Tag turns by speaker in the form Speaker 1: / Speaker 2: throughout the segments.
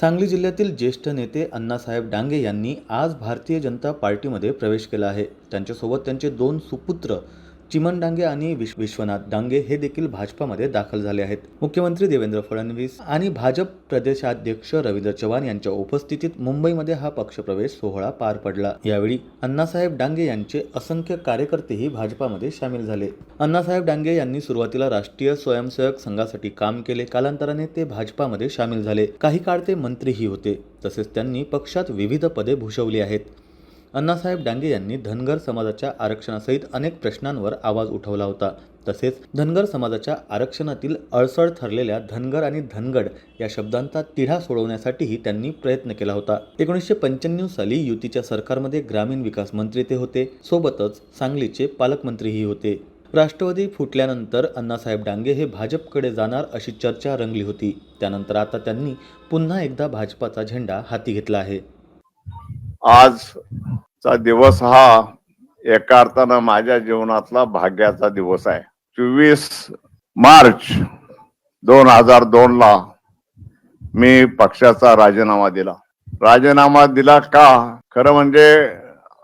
Speaker 1: सांगली जिल्ह्यातील ज्येष्ठ नेते अण्णासाहेब डांगे यांनी आज भारतीय जनता पार्टीमध्ये प्रवेश केला आहे. त्यांच्यासोबत त्यांचे दोन सुपुत्र चिमन डांगे आणि विश विश्वनाथ डांगे हे देखील भाजपामध्ये दाखल झाले आहेत. मुख्यमंत्री देवेंद्र फडणवीस आणि भाजप प्रदेशाध्यक्ष रवींद्र चव्हाण यांच्या उपस्थितीत मुंबईमध्ये हा पक्षप्रवेश सोहळा पार पडला. यावेळी अण्णासाहेब डांगे यांचे असंख्य कार्यकर्तेही भाजपामध्ये सामील झाले. अण्णासाहेब डांगे यांनी सुरुवातीला राष्ट्रीय स्वयंसेवक संघासाठी काम केले. कालांतराने ते भाजपामध्ये सामील झाले. काही काळ ते मंत्रीही होते. तसेच त्यांनी पक्षात विविध पदे भूषवली आहेत. अण्णासाहेब डांगे यांनी धनगर समाजाच्या आरक्षणासहित अनेक प्रश्नांवर आवाज उठवला होता. तसेच धनगर समाजाच्या आरक्षणातील अडसळ ठरलेल्या धनगर आणि धनगड या शब्दांचा तिढा सोडवण्यासाठीही त्यांनी प्रयत्न केला होता. एकोणीसशे पंच्याण्णव साली युतीच्या सरकारमध्ये ग्रामीण विकास मंत्री ते होते. सोबतच सांगलीचे पालकमंत्रीही होते. राष्ट्रवादी फुटल्यानंतर अण्णासाहेब डांगे हे भाजपकडे जाणार अशी चर्चा रंगली होती. त्यानंतर आता त्यांनी पुन्हा एकदा भाजपाचा झेंडा हाती घेतला आहे.
Speaker 2: आज चा दिवस हा एका अर्थानं माझ्या जीवनातला भाग्याचा दिवस आहे. चोवीस मार्च दोन हजार दोन ला मी पक्षाचा राजीनामा दिला. राजीनामा दिला का? खरं म्हणजे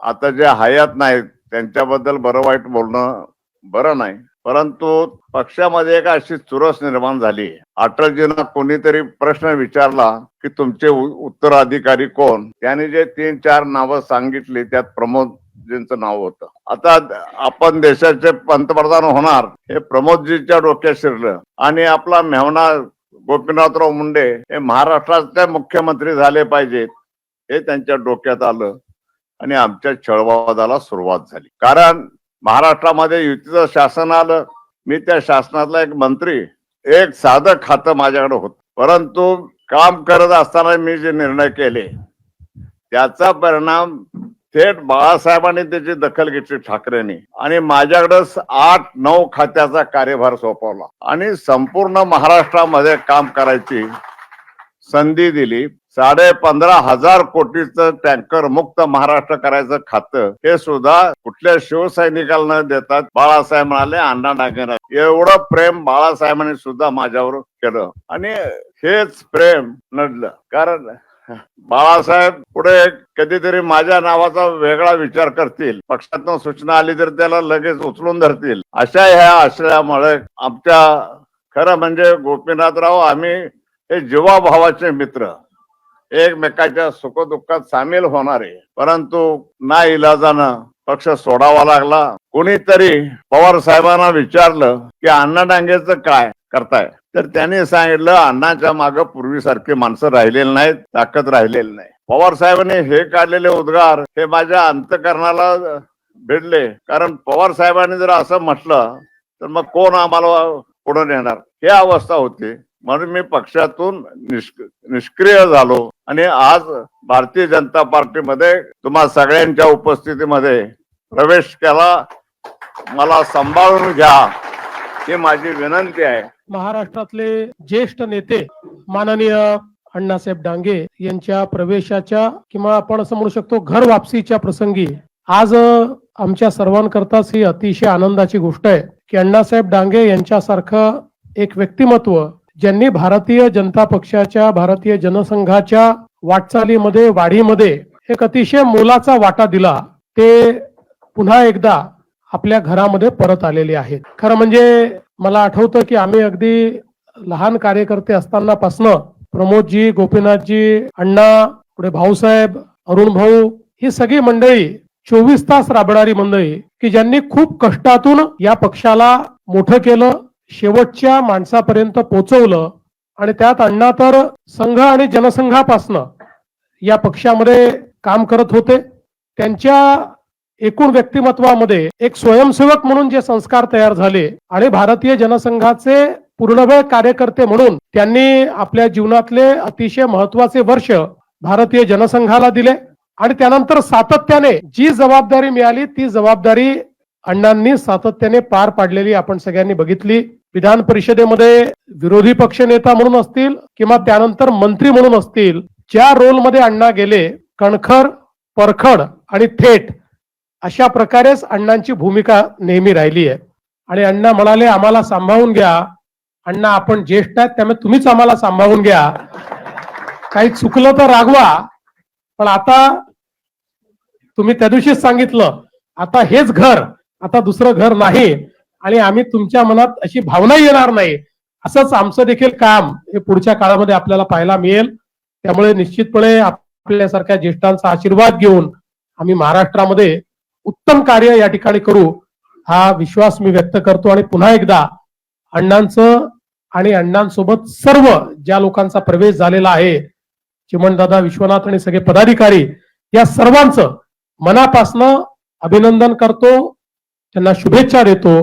Speaker 2: आता जे हयात नाहीत त्यांच्याबद्दल बरं वाईट बोलणं बरं नाही. परंतु पक्षामध्ये एक अशी चुरस निर्माण झाली. अटलजींना कोणीतरी प्रश्न विचारला की तुमचे उत्तराधिकारी कोण? त्याने जे तीन चार नावं सांगितली त्यात प्रमोदजींचं नाव होतं. आता आपण देशाचे पंतप्रधान होणार हे प्रमोदजीच्या डोक्यात शिरलं. आणि आपला मेहना गोपीनाथराव मुंडे हे महाराष्ट्राचे मुख्यमंत्री झाले पाहिजेत हे त्यांच्या डोक्यात आलं. आणि आमच्या छळवादाला सुरुवात झाली. कारण महाराष्ट्रामध्ये युतीचं शासन आलं मी त्या शासनातला एक मंत्री एक साधं खातं माझ्याकडे होत. परंतु काम करत असताना मी जे निर्णय केले त्याचा परिणाम थेट बाळासाहेबांनी त्याची दखल घेतली ठाकरेंनी. आणि माझ्याकडे आठ नऊ खात्याचा कार्यभार सोपवला. आणि संपूर्ण महाराष्ट्रामध्ये काम करायची संधी दिली. साडे पंधरा हजार कोटीचं टँकर मुक्त महाराष्ट्र करायचं खातं हे सुद्धा कुठल्या शिवसैनिकाला न देतात? बाळासाहेब म्हणाले अण्णा डांगेना एवढं प्रेम बाळासाहेबांनी सुद्धा माझ्यावर केलं. आणि हेच प्रेम नडलं. कारण बाळासाहेब पुढे कधीतरी माझ्या नावाचा वेगळा विचार करतील. पक्षातून सूचना आली तर त्याला लगेच उचलून धरतील. अशा ह्या आश्रयामुळे आमच्या खरं म्हणजे गोपीनाथराव आम्ही हे जीवाभावाचे मित्र. एकमेकाच्या सुखदुःखात सामील होणारे. परंतु ना इलाजानं पक्ष सोडावा लागला. कोणीतरी पवार साहेबांना विचारलं की अण्णा डांगेचं काय करताय? तर त्यांनी सांगितलं अण्णाच्या मागे पूर्वीसारखी माणसं राहिलेली नाहीत ताकद राहिलेली नाही. पवार साहेबांनी हे काढलेले उद्गार हे माझ्या अंतकरणाला भिडले. कारण पवार साहेबांनी जर असं म्हटलं तर मग कोण आम्हाला पुढे नेणार? ही अवस्था होती. म्हणून मी पक्षातून निष्क्रिय झालो. आणि आज भारतीय जनता पार्टीमध्ये तुम्हा सगळ्यांच्या उपस्थितीमध्ये प्रवेश केला. मला सांभाळून घ्या ही माझी विनंती आहे.
Speaker 3: महाराष्ट्रातले ज्येष्ठ नेते माननीय अण्णासाहेब डांगे यांच्या प्रवेशाच्या किंवा आपण असं म्हणू शकतो घर वापसीच्या प्रसंगी आज आमच्या सर्वांकरताच ही अतिशय आनंदाची गोष्ट आहे की अण्णासाहेब डांगे यांच्यासारखं एक व्यक्तिमत्व ज्यांनी भारतीय जनता पक्षाच्या भारतीय जनसंघाच्या वाटचालीमध्ये वाढीमध्ये एक अतिशय मोलाचा वाटा दिला ते पुन्हा एकदा आपल्या घरामध्ये परत आलेले आहेत. खरं म्हणजे मला आठवतं की आम्ही अगदी लहान कार्यकर्ते असतानापासनं प्रमोदजी गोपीनाथजी अण्णा पुढे भाऊसाहेब अरुण भाऊ ही सगळी मंडळी चोवीस तास राबणारी मंडळी की ज्यांनी खूप कष्टातून या पक्षाला मोठं केलं शेवटच्या माणसापर्यंत पोहोचवलं आणि त्यात अण्णा तर संघ आणि जनसंघापासनं या पक्षामध्ये काम करत होते. त्यांच्या एकूण व्यक्तिमत्वामध्ये एक स्वयंसेवक म्हणून जे संस्कार तयार झाले आणि भारतीय जनसंघाचे पूर्णवेळ कार्यकर्ते म्हणून त्यांनी आपल्या जीवनातले अतिशय महत्त्वाचे वर्ष भारतीय जनसंघाला दिले. आणि त्यानंतर सातत्याने जी जबाबदारी मिळाली ती जबाबदारी अण्णांनी सातत्याने पार पाडलेली आपण सगळ्यांनी बघितली. विधान परिषदेमध्ये विरोधी पक्ष नेता म्हणून असतील किंवा त्यानंतर मंत्री म्हणून असतील ज्या रोलमध्ये अण्णा गेले कणखर परखड आणि थेट अशा प्रकारेच अण्णांची भूमिका नेहमी राहिली आहे. आणि अण्णा म्हणाले आम्हाला सांभाळून घ्या. अण्णा आपण ज्येष्ठ आहेत त्यामुळे तुम्हीच आम्हाला सांभाळून घ्या. काही चुकलं तर रागवा. पण आता तुम्ही त्या दिवशीच सांगितलं आता हेच घर आता दुसरं घर नाही. आणि आम्ही तुमच्या मनात अशी भावना येणार नाही. असंच आमचं देखील काम हे पुढच्या काळामध्ये आपल्याला पाहायला मिळेल. त्यामुळे निश्चितपणे आपल्यासारख्या ज्येष्ठांचा आशीर्वाद घेऊन आम्ही महाराष्ट्रामध्ये उत्तम कार्य या ठिकाणी करू हा विश्वास मी व्यक्त करतो. आणि पुन्हा एकदा अण्णांचं आणि अण्णांसोबत सर्व ज्या लोकांचा प्रवेश झालेला आहे चिमणदादा विश्वनाथ आणि सगळे पदाधिकारी या सर्वांचं मनापासनं अभिनंदन करतो त्यांना शुभेच्छा देतो.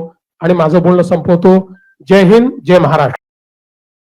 Speaker 3: आणि माझं बोलणं संपवतो. जय हिंद जय महाराष्ट्र.